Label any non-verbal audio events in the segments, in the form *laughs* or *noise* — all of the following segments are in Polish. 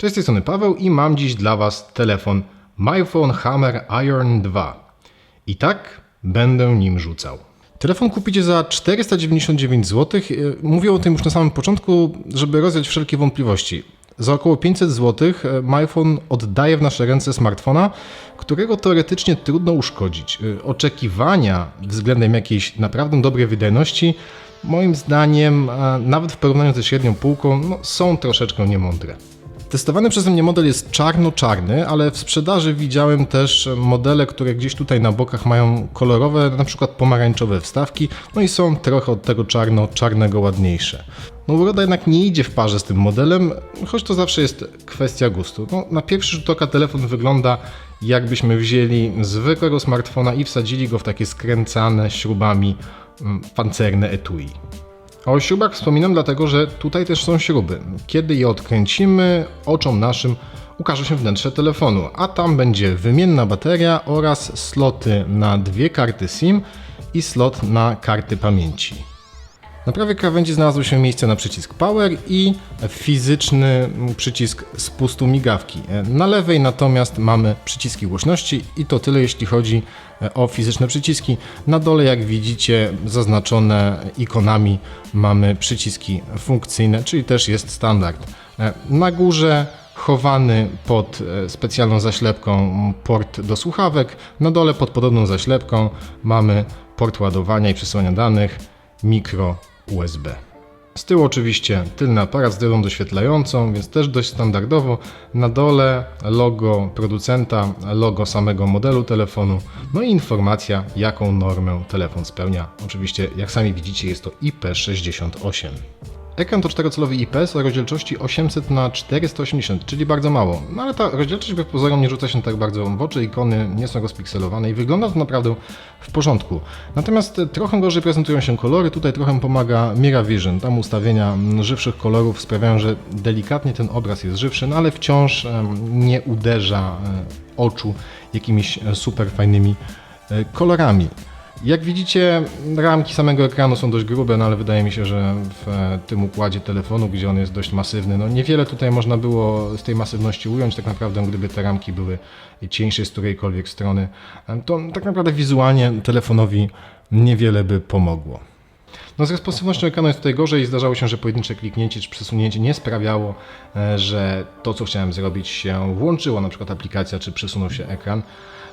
Cześć, z tej strony Paweł i mam dziś dla Was telefon MyPhone Hammer Iron 2. I tak będę nim rzucał. Telefon kupicie za 499 zł. Mówię o tym już na samym początku, żeby rozwiać wszelkie wątpliwości. Za około 500 zł MyPhone oddaje w nasze ręce smartfona, którego teoretycznie trudno uszkodzić. Oczekiwania względem jakiejś naprawdę dobrej wydajności, moim zdaniem, nawet w porównaniu ze średnią półką, no, są troszeczkę niemądre. Testowany przeze mnie model jest czarno-czarny, ale w sprzedaży widziałem też modele, które gdzieś tutaj na bokach mają kolorowe, na przykład pomarańczowe wstawki, no i są trochę od tego czarno-czarnego ładniejsze. No uroda jednak nie idzie w parze z tym modelem, choć to zawsze jest kwestia gustu. No, na pierwszy rzut oka telefon wygląda jakbyśmy wzięli zwykłego smartfona i wsadzili go w takie skręcane śrubami mm, pancerne etui. O śrubach wspominam dlatego, że tutaj też są śruby. Kiedy je odkręcimy, oczom naszym ukaże się wnętrze telefonu, a tam będzie wymienna bateria oraz sloty na dwie karty SIM i slot na karty pamięci. Na prawej krawędzi znalazło się miejsce na przycisk Power i fizyczny przycisk spustu migawki. Na lewej natomiast mamy przyciski głośności i to tyle jeśli chodzi o fizyczne przyciski. Na dole jak widzicie zaznaczone ikonami mamy przyciski funkcyjne, czyli też jest standard. Na górze chowany pod specjalną zaślepką port do słuchawek, na dole pod podobną zaślepką mamy port ładowania i przesyłania danych, mikro USB. Z tyłu oczywiście tylny aparat z diodą doświetlającą, więc też dość standardowo. Na dole logo producenta, logo samego modelu telefonu, no i informacja jaką normę telefon spełnia. Oczywiście jak sami widzicie jest to IP68. Ekran to czterocalowy IPS o rozdzielczości 800 na 480 czyli bardzo mało. No ale ta rozdzielczość wbrew pozorom nie rzuca się tak bardzo w oczy, ikony nie są rozpikselowane i wygląda to naprawdę w porządku. Natomiast trochę gorzej prezentują się kolory, tutaj trochę pomaga Miravision. Tam ustawienia żywszych kolorów sprawiają, że delikatnie ten obraz jest żywszy, no ale wciąż nie uderza oczu jakimiś super fajnymi kolorami. Jak widzicie, ramki samego ekranu są dość grube, no ale wydaje mi się, że w tym układzie telefonu, gdzie on jest dość masywny, no niewiele tutaj można było z tej masywności ująć. Tak naprawdę, gdyby te ramki były cieńsze z którejkolwiek strony, to tak naprawdę wizualnie telefonowi niewiele by pomogło. No z responsywnością ekranu jest tutaj gorzej. Zdarzało się, że pojedyncze kliknięcie czy przesunięcie nie sprawiało, że to, co chciałem zrobić, się włączyło, na przykład aplikacja, czy przesunął się ekran.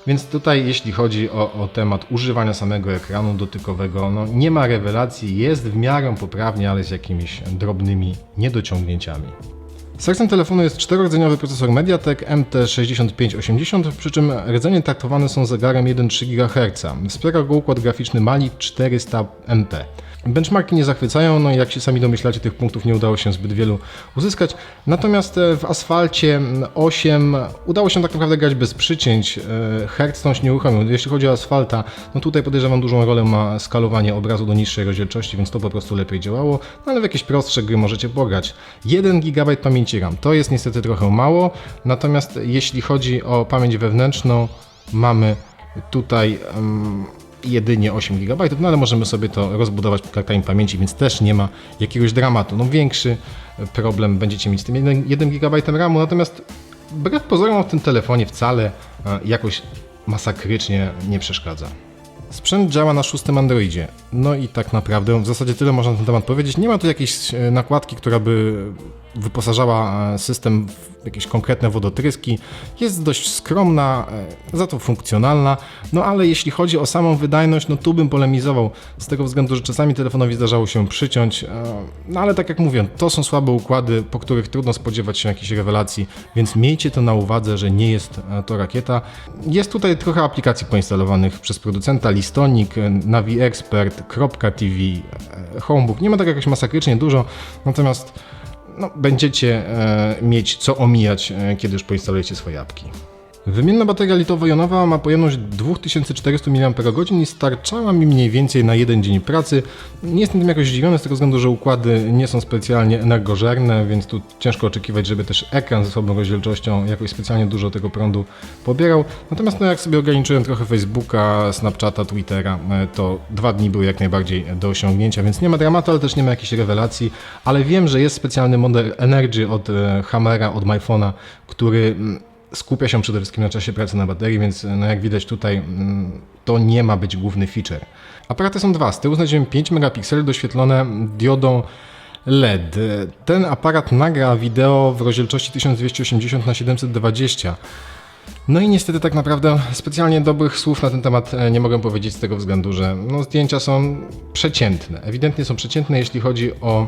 Więc tutaj, jeśli chodzi o, o, temat używania samego ekranu dotykowego, no nie ma rewelacji, jest w miarę poprawnie, ale z jakimiś drobnymi niedociągnięciami. Sercem telefonu jest czterordzeniowy procesor MediaTek MT6580, przy czym rdzenie traktowane są zegarem 1,3 GHz. Wspiera go układ graficzny Mali 400MP. Benchmarki nie zachwycają, no i jak się sami domyślacie, tych punktów nie udało się zbyt wielu uzyskać. Natomiast w asfalcie 8 udało się tak naprawdę grać bez przycięć. Hertz nie uruchomił. Jeśli chodzi o asfalta, no tutaj podejrzewam dużą rolę ma skalowanie obrazu do niższej rozdzielczości, więc to po prostu lepiej działało. No ale w jakieś prostsze gry możecie pograć. 1 GB pamięci RAM to jest niestety trochę mało. Natomiast jeśli chodzi o pamięć wewnętrzną, mamy tutaj. Um, jedynie 8 GB, no ale możemy sobie to rozbudować kartami pamięci, więc też nie ma jakiegoś dramatu. No większy problem będziecie mieć z tym 1, 1 GB RAMu, natomiast wbrew pozorom w tym telefonie wcale jakoś masakrycznie nie przeszkadza. Sprzęt działa na szóstym Androidzie. No i tak naprawdę w zasadzie tyle można na ten temat powiedzieć. Nie ma tu jakiejś nakładki, która by wyposażała system w jakieś konkretne wodotryski. Jest dość skromna, za to funkcjonalna. No ale jeśli chodzi o samą wydajność, no tu bym polemizował z tego względu, że czasami telefonowi zdarzało się przyciąć. No ale tak jak mówię, to są słabe układy, po których trudno spodziewać się jakichś rewelacji, więc miejcie to na uwadze, że nie jest to rakieta. Jest tutaj trochę aplikacji poinstalowanych przez producenta, Listonik, Navi Expert, Kropka TV, Homebook. Nie ma tak jakoś masakrycznie dużo, natomiast no, będziecie e, mieć co omijać, e, kiedy już poinstalujecie swoje apki. Wymienna bateria litowo-jonowa ma pojemność 2400 mAh i starczała mi mniej więcej na jeden dzień pracy. Nie jestem tym jakoś zdziwiony z tego względu, że układy nie są specjalnie energożerne, więc tu ciężko oczekiwać, żeby też ekran ze słabą rozdzielczością jakoś specjalnie dużo tego prądu pobierał. Natomiast no, jak sobie ograniczyłem trochę Facebooka, Snapchata, Twittera, e, to dwa dni były jak najbardziej do osiągnięcia, więc nie ma dramatu, ale też nie ma jakichś rewelacji. Ale wiem, że jest specjalny model Energy od e, Hammera, od MyPhone'a, który mm, skupia się przede wszystkim na czasie pracy na baterii, więc no jak widać tutaj mm, to nie ma być główny feature. Aparaty są dwa. Z tyłu znajdziemy 5 megapikseli doświetlone diodą LED. Ten aparat nagra wideo w rozdzielczości 1280 na 720. No i niestety tak naprawdę specjalnie dobrych słów na ten temat e, nie mogę powiedzieć z tego względu, że no, zdjęcia są przeciętne. Ewidentnie są przeciętne, jeśli chodzi o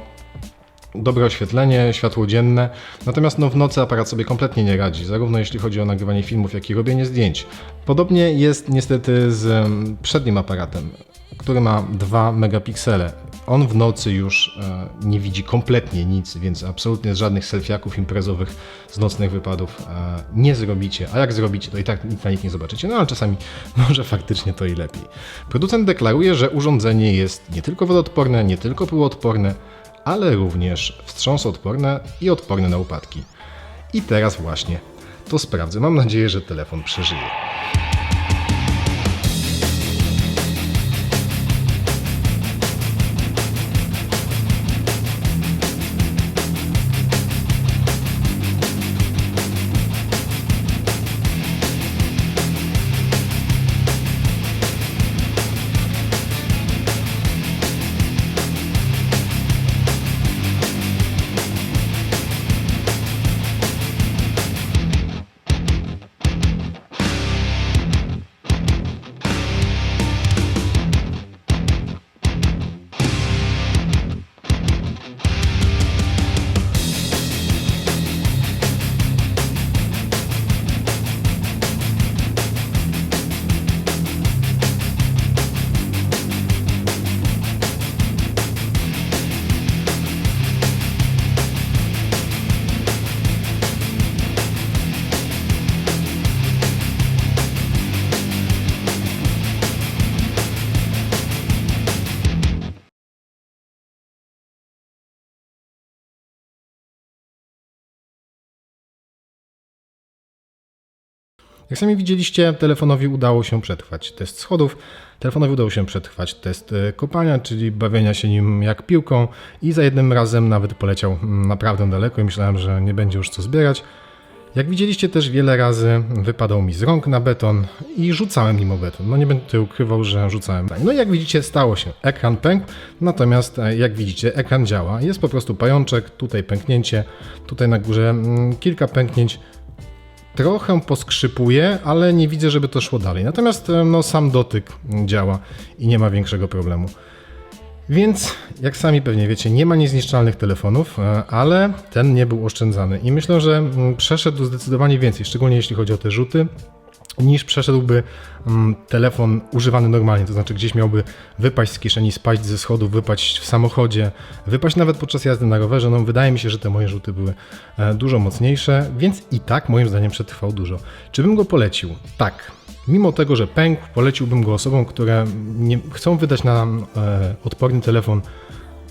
dobre oświetlenie, światło dzienne, natomiast no, w nocy aparat sobie kompletnie nie radzi, zarówno jeśli chodzi o nagrywanie filmów, jak i robienie zdjęć. Podobnie jest niestety z przednim aparatem, który ma 2 megapiksele. On w nocy już e, nie widzi kompletnie nic, więc absolutnie żadnych selfiaków imprezowych z nocnych wypadów e, nie zrobicie. A jak zrobicie, to i tak nic na nich nie zobaczycie, no ale czasami *laughs* może faktycznie to i lepiej. Producent deklaruje, że urządzenie jest nie tylko wodoodporne, nie tylko pyłoodporne, ale również wstrząsodporne i odporne na upadki. I teraz właśnie to sprawdzę. Mam nadzieję, że telefon przeżyje. Jak sami widzieliście, telefonowi udało się przetrwać test schodów, telefonowi udało się przetrwać test e, kopania, czyli bawienia się nim jak piłką i za jednym razem nawet poleciał mm, naprawdę daleko i myślałem, że nie będzie już co zbierać. Jak widzieliście też wiele razy wypadał mi z rąk na beton i rzucałem nim o beton. No nie będę ukrywał, że rzucałem. No i jak widzicie stało się. Ekran pękł, natomiast e, jak widzicie ekran działa. Jest po prostu pajączek, tutaj pęknięcie, tutaj na górze mm, kilka pęknięć. Trochę poskrzypuje, ale nie widzę, żeby to szło dalej. Natomiast e, no, sam dotyk działa i nie ma większego problemu. Więc, jak sami pewnie wiecie, nie ma niezniszczalnych telefonów, e, ale ten nie był oszczędzany. I myślę, że mm, przeszedł zdecydowanie więcej, szczególnie jeśli chodzi o te rzuty, niż przeszedłby mm, telefon używany normalnie. To znaczy, gdzieś miałby wypaść z kieszeni, spaść ze schodów, wypaść w samochodzie, wypaść nawet podczas jazdy na rowerze. No, wydaje mi się, że te moje rzuty były e, dużo mocniejsze, więc i tak moim zdaniem przetrwał dużo. Czy bym go polecił? Tak. Mimo tego, że pękł, poleciłbym go osobom, które nie, chcą wydać na e, odporny telefon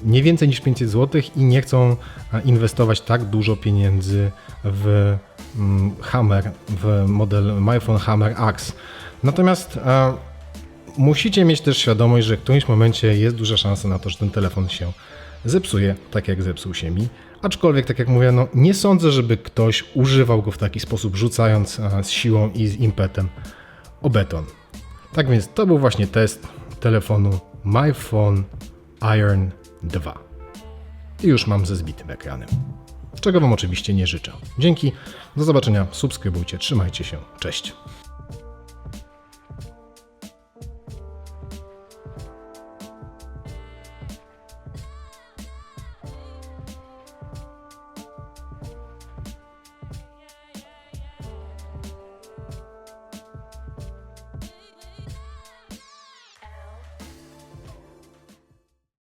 nie więcej niż 500 zł i nie chcą e, inwestować tak dużo pieniędzy w mm, Hammer, w model MyPhone Hammer Axe. Natomiast e, musicie mieć też świadomość, że w którymś momencie jest duża szansa na to, że ten telefon się zepsuje, tak jak zepsuł się mi. Aczkolwiek, tak jak mówię, no, nie sądzę, żeby ktoś używał go w taki sposób, rzucając e, z siłą i z impetem o beton. Tak więc to był właśnie test telefonu MyPhone Iron 2. I już mam ze zbitym ekranem. Czego Wam oczywiście nie życzę. Dzięki, do zobaczenia, subskrybujcie, trzymajcie się, cześć.